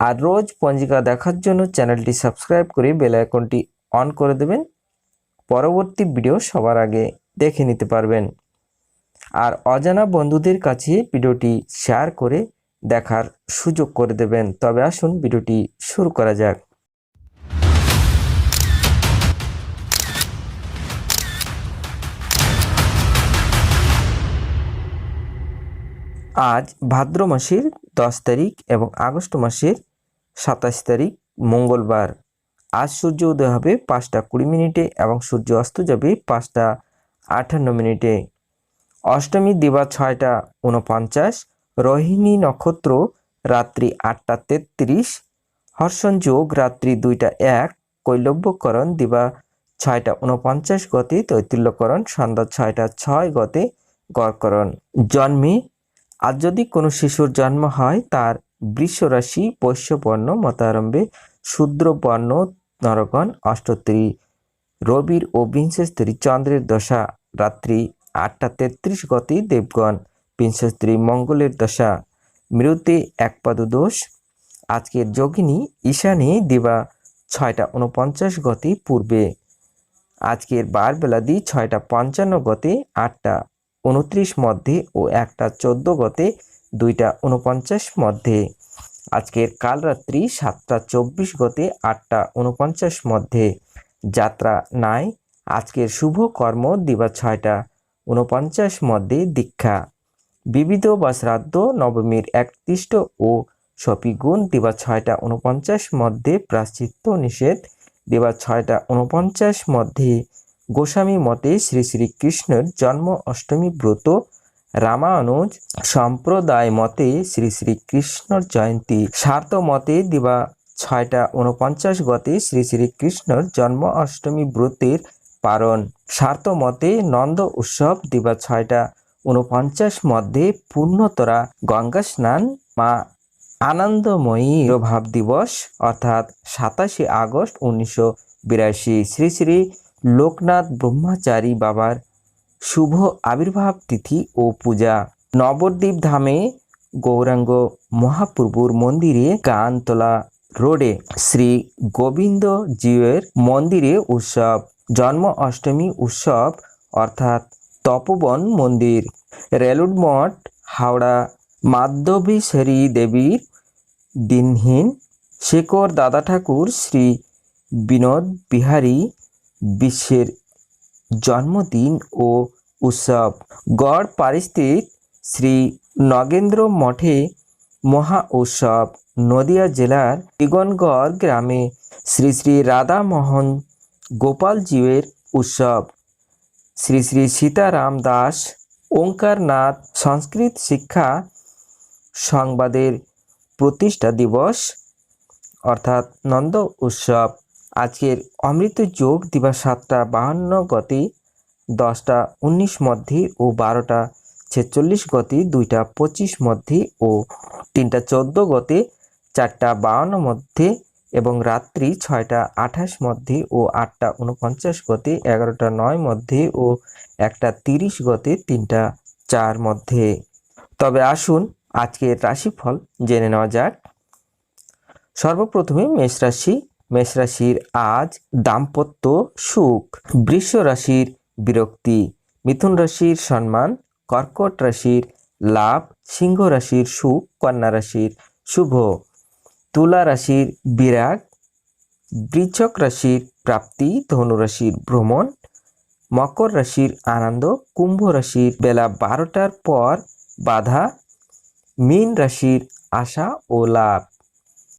আর রোজ পঞ্জিকা দেখার জন্য চ্যানেলটি সাবস্ক্রাইব করে বেল আইকনটি অন করে দেবেন। পরবর্তী ভিডিও সবার আগে দেখে নিতে পারবেন। আর অজানা বন্ধুদের কাছে ভিডিওটি শেয়ার করে দেখার সুযোগ করে দেবেন। তবে আসুন ভিডিওটি শুরু করা যাক। আজ ভাদ্র মাসের দশ তারিখ এবং আগস্ট মাসের সাতাশ তারিখ, মঙ্গলবার। আজ সূর্য উদয় হবে পাঁচটা কুড়ি মিনিটে এবং সূর্য অস্ত যাবে পাঁচটা আটান্ন মিনিটে। অষ্টমী দিবা ছয়টা উনপঞ্চাশ, রোহিণী নক্ষত্র রাত্রি আটটা তেত্রিশ, হর্ষণ যোগ রাত্রি দুইটা এক, কৈলব্যকরণ দিবা ছয়টা উনপঞ্চাশ গতে, তৈতুল্যকরণ সন্ধ্যা ছয়টা ছয় গতে গড়করণ। জন্মে, আজ যদি কোনো শিশুর জন্ম হয়, তার বৃষ রাশি বৈশ্যবর্ণ, মতারম্ভে শূদ্রবর্ণ, নরগণ, অষ্টত্রী, রবির ও বিংশস্ত্রী চন্দ্রের দশা, রাত্রি আটটা তেত্রিশ গতি, দেবগণ বিংশস্ত্রী মঙ্গলের দশা মৃতে একপাদ দোষ, আজকের যোগিনী ঈশানে দিবা ছয়টা উনপঞ্চাশ গতি পূর্বে, আজকের বার বেলাদি ছয়টা পঞ্চান্ন গতে আটটা উনত্রিশ মধ্যে ও একটা চোদ্দ গতে দুইটা উনপঞ্চাশ মধ্যে। আজকের কাল রাত্রি সাতটা চব্বিশ গতে আটটা উনপঞ্চাশ মধ্যে। যাত্রা নাই, আজকের শুভ কর্ম দিবা ছয়টা উনপঞ্চাশ মধ্যে দীক্ষা। বিবিধ বা শ্রাদ্ধ নবমীর একত্রিষ্ট ও সপিগুণ দিবা ছয়টা উনপঞ্চাশ মধ্যে প্রাশ্চিত্য নিষেধ। দিবা ছয়টা উনপঞ্চাশ মধ্যে। গোস্বামী মতে শ্রী শ্রীকৃষ্ণের জন্ম অষ্টমী ব্রত রামানুজ সম্প্রদায় মতে শ্রী শ্রীকৃষ্ণর জয়ন্তী। স্বার্থ মতে দিবা ছয়টা উনপঞ্চাশ গতে শ্রী শ্রীকৃষ্ণর জন্ম অষ্টমী ব্রতের পারণ। স্বার্থ মতে নন্দ উৎসব দিবা ছয়টা উনপঞ্চাশ মধ্যে পূর্ণতরা গঙ্গা স্নান মা আনন্দময়ী ভাব দিবস অর্থাৎ সাতাশে আগস্ট উনিশশো বিরাশি। শ্রী শ্রী লোকনাথ ব্রহ্মচারী বাবার শুভ আবির্ভাব তিথি ও পূজা। নবদ্বীপ ধামে গৌরাঙ্গ মহাপ্রভুর মন্দিরে গানতলা রোডে শ্রী গোবিন্দ জিউয়ের মন্দিরে উৎসব, জন্ম অষ্টমী উৎসব অর্থাৎ তপবন মন্দির। রেলুড মঠ, হাওড়া মাধবীশ্বরী দেবীর দিনহীন শেখর দাদা ঠাকুর শ্রী বিনোদ বিহারী বিশ্বের জন্মদিন ও উৎসব। গড় পারিস্থিত শ্রী নগেন্দ্র মঠে মহা উৎসব। নদিয়া জেলার দিগনগড় গ্রামে শ্রী শ্রী রাধামোহন গোপালজিউয়ের উৎসব। শ্রী শ্রী সীতারাম দাস ওঙ্কারনাথ সংস্কৃত শিক্ষা সংবাদের প্রতিষ্ঠা দিবস অর্থাৎ নন্দ উৎসব। আজকের অমৃত যোগ দিবা সাতটা বাহান্ন গতি, দশটা উনিশ মধ্যে ও বারোটা ছেচল্লিশ গতি, দুইটা পঁচিশ মধ্যে ও তিনটা চোদ্দ গতি, চারটা বাহান্ন মধ্যে এবং রাত্রি ছয়টা আঠাশ মধ্যে ও আটটা উনপঞ্চাশ গতি, এগারোটা নয় মধ্যে ও একটা তিরিশ গতি, তিনটা চার মধ্যে। তবে আসুন আজকের রাশিফল জেনে নেওয়া যাক। সর্বপ্রথমে মেষ রাশি মেষ রাশির আজ দাম্পত্য সুখ। বৃষ রাশির বিরক্তি। মিথুন রাশির সম্মান। কর্কট রাশির লাভ। সিংহ রাশির সুখ। কন্যা রাশির শুভ। তুলা রাশির বিরাগ। বৃচক রাশির প্রাপ্তি। ধনু রাশির ভ্রমণ। মকর রাশির আনন্দ। কুম্ভ রাশির বেলা বারোটার পর বাধা। মীন রাশির আশা ও লাভ।